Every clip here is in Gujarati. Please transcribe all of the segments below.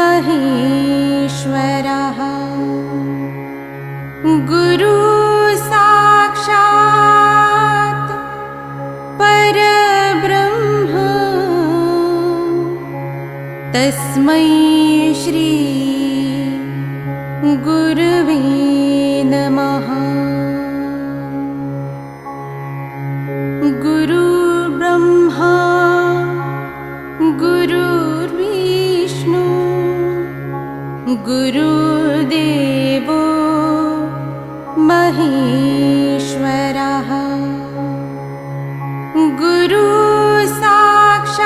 महेश्वरः। गुरु साक्षात् परब्रह्म। तस्मै श्री गुरवे गुरुदेवो महेश्वरः। गुरु साक्षात्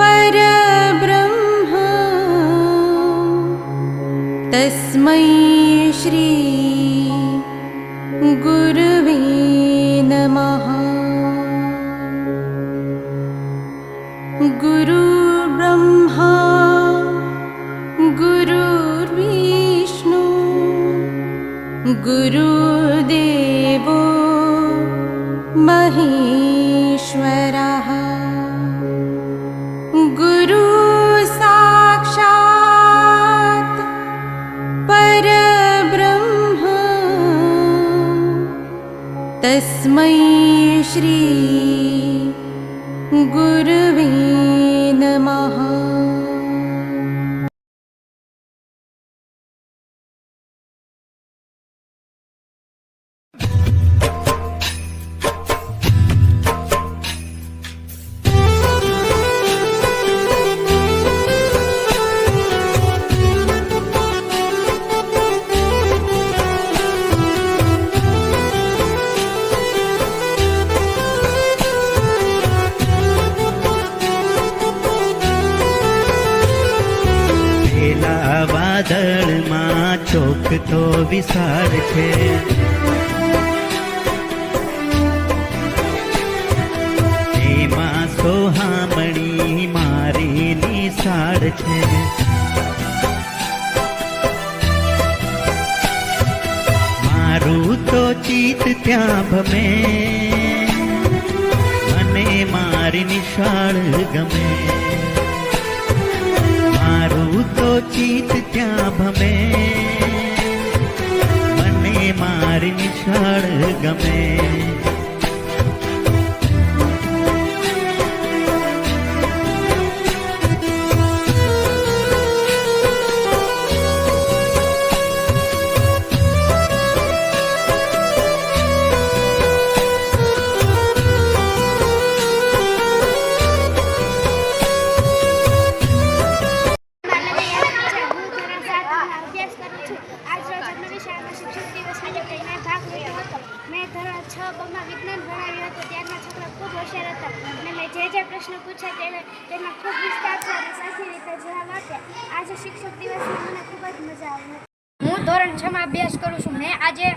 परब्रह्म। तस्मै श्री गुरवे गुरुदेवो महेश्वरः। गुरु साक्षात् परब्रह्म। तस्मै श्री गुरवे नमः વાદળમાં ચોખતો વિશાળ છે. તેમાં સોહામણી મારી નિશાળ છે. મારું તો ચિત ત્યાં ભમે મને મારી નિશાળ ગમે. ચિત ત્યાં ભમે મને મારી નિશાળ ગમે શિક્ષક મેં ભાગ લીધો હતો મેં ધોરણ છ બમાં વિજ્ઞાન ભણાવ્યું હતું, ત્યારના છોકરા ખૂબ હોશિયાર હતા. અને મેં જે જે પ્રશ્નો પૂછ્યા તેમાં ખૂબ વિસ્તારથી અને સાચી રીતે જવાબ આપ્યા આજે શિક્ષક દિવસમાં મને ખૂબ જ મજા આવી હું ધોરણ છમાં અભ્યાસ કરું છું. મેં આજે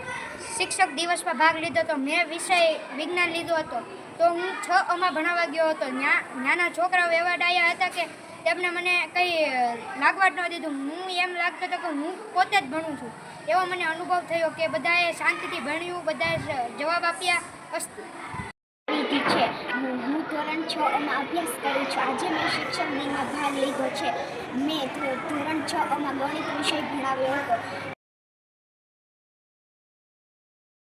શિક્ષક દિવસમાં ભાગ લીધો હતો. મેં વિષય વિજ્ઞાન લીધો હતો. તો હું છ અમાં ભણાવવા ગયો હતો. નાના છોકરાઓ એવા ડાયા હતા કે તેમને મને કંઈ લાગવા જ ન દીધું. હું એમ લાગતો હતો કે હું પોતે જ ભણું છું. એવો મને અનુભવ થયો કે બધાએ શાંતિથી ભણ્યું, બધાએ જવાબ આપ્યા. અસ્તુ છે. હું ધોરણ છ માં અભ્યાસ કરું છું. આજે મેં શિક્ષણ દિનમાં ભાગ લીધો છે. મેં ધોરણ છ માં ગણિત વિષય ભણાવ્યો હતો.